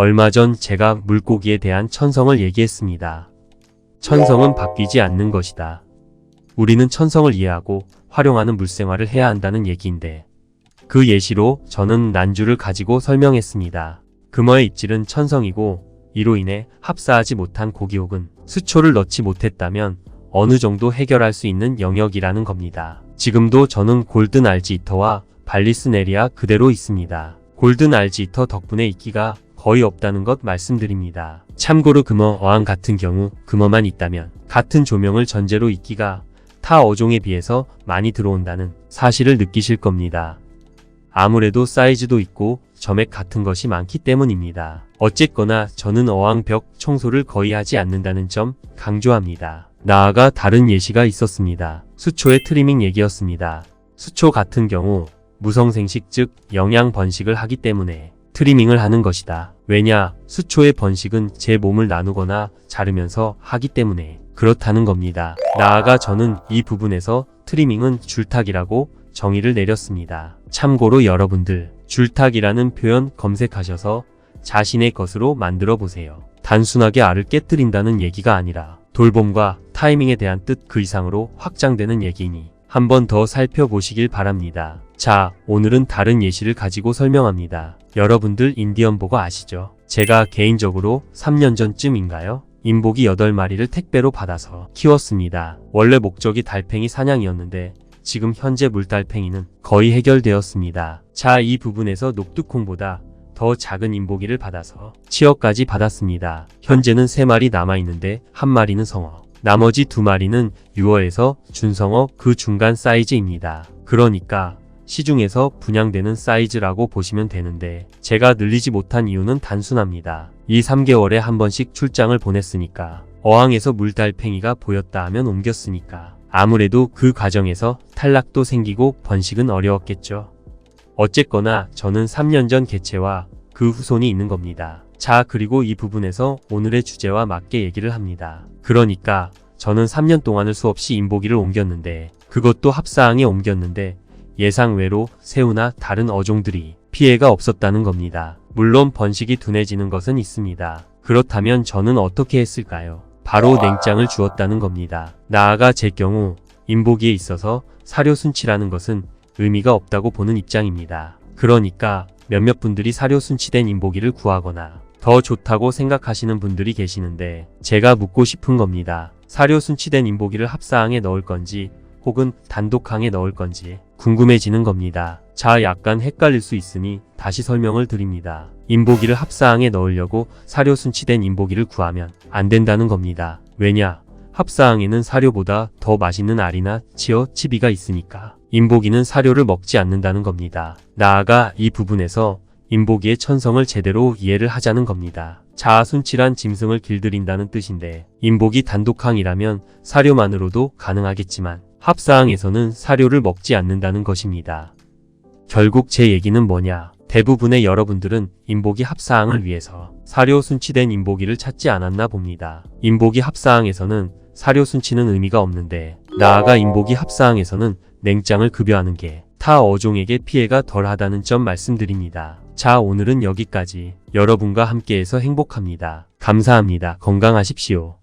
얼마 전 제가 물고기에 대한 천성을 얘기했습니다. 천성은 바뀌지 않는 것이다. 우리는 천성을 이해하고 활용하는 물생활을 해야 한다는 얘기인데 그 예시로 저는 난주를 가지고 설명했습니다. 금어의 입질은 천성이고 이로 인해 합사하지 못한 고기 혹은 수초를 넣지 못했다면 어느 정도 해결할 수 있는 영역이라는 겁니다. 지금도 저는 골든 알지이터와 발리스네리아 그대로 있습니다. 골든 알지이터 덕분에 이끼가 거의 없다는 것 말씀드립니다. 참고로 금어 어항 같은 경우 금어만 있다면 같은 조명을 전제로 이끼가 타 어종에 비해서 많이 들어온다는 사실을 느끼실 겁니다. 아무래도 사이즈도 있고 점액 같은 것이 많기 때문입니다. 어쨌거나 저는 어항벽 청소를 거의 하지 않는다는 점 강조합니다. 나아가 다른 예시가 있었습니다. 수초의 트리밍 얘기였습니다. 수초 같은 경우 무성생식 즉 영양 번식을 하기 때문에 트리밍을 하는 것이다. 왜냐, 수초의 번식은 제 몸을 나누거나 자르면서 하기 때문에 그렇다는 겁니다. 나아가 저는 이 부분에서 트리밍은 줄탁이라고 정의를 내렸습니다. 참고로 여러분들, 줄탁이라는 표현 검색하셔서 자신의 것으로 만들어 보세요. 단순하게 알을 깨뜨린다는 얘기가 아니라 돌봄과 타이밍에 대한 뜻 그 이상으로 확장되는 얘기니 한번 더 살펴보시길 바랍니다. 자, 오늘은 다른 예시를 가지고 설명합니다. 여러분들 인디언 보고 아시죠? 제가 개인적으로 3년 전쯤인가요? 인복이 8마리를 택배로 받아서 키웠습니다. 원래 목적이 달팽이 사냥이었는데 지금 현재 물달팽이는 거의 해결되었습니다. 자, 이 부분에서 녹두콩보다 더 작은 인보기를 받아서 치어까지 받았습니다. 현재는 3마리 남아있는데 한 마리는 성어, 나머지 두 마리는 유어에서 준성어 그 중간 사이즈입니다. 그러니까 시중에서 분양되는 사이즈라고 보시면 되는데 제가 늘리지 못한 이유는 단순합니다. 이 3개월에 한 번씩 출장을 보냈으니까 어항에서 물달팽이가 보였다 하면 옮겼으니까 아무래도 그 과정에서 탈락도 생기고 번식은 어려웠겠죠. 어쨌거나 저는 3년 전 개체와 그 후손이 있는 겁니다. 자, 그리고 이 부분에서 오늘의 주제와 맞게 얘기를 합니다. 그러니까 저는 3년 동안을 수없이 인보기를 옮겼는데 그것도 합사항에 옮겼는데 예상 외로 새우나 다른 어종들이 피해가 없었다는 겁니다. 물론 번식이 둔해지는 것은 있습니다. 그렇다면 저는 어떻게 했을까요? 바로 냉장을 주었다는 겁니다. 나아가 제 경우 인보기에 있어서 사료 순치라는 것은 의미가 없다고 보는 입장입니다. 그러니까 몇몇 분들이 사료 순치된 인보기를 구하거나 더 좋다고 생각하시는 분들이 계시는데 제가 묻고 싶은 겁니다. 사료 순치된 인보기를 합사항에 넣을 건지 혹은 단독항에 넣을 건지 궁금해지는 겁니다. 자, 약간 헷갈릴 수 있으니 다시 설명을 드립니다. 인보기를 합사항에 넣으려고 사료 순치된 인보기를 구하면 안 된다는 겁니다. 왜냐? 합사항에는 사료보다 더 맛있는 알이나 치어, 치비가 있으니까. 인보기는 사료를 먹지 않는다는 겁니다. 나아가 이 부분에서 인보기의 천성을 제대로 이해를 하자는 겁니다. 자아순치란 짐승을 길들인다는 뜻인데 인보기 단독항이라면 사료만으로도 가능하겠지만 합사항에서는 사료를 먹지 않는다는 것입니다. 결국 제 얘기는 뭐냐? 대부분의 여러분들은 인보기 합사항을 위해서 사료 순치된 인보기를 찾지 않았나 봅니다. 인보기 합사항에서는 사료 순치는 의미가 없는데 나아가 인보기 합사항에서는 냉장을 급여하는 게 타 어종에게 피해가 덜 하다는 점 말씀드립니다. 자, 오늘은 여기까지 여러분과 함께해서 행복합니다. 감사합니다. 건강하십시오.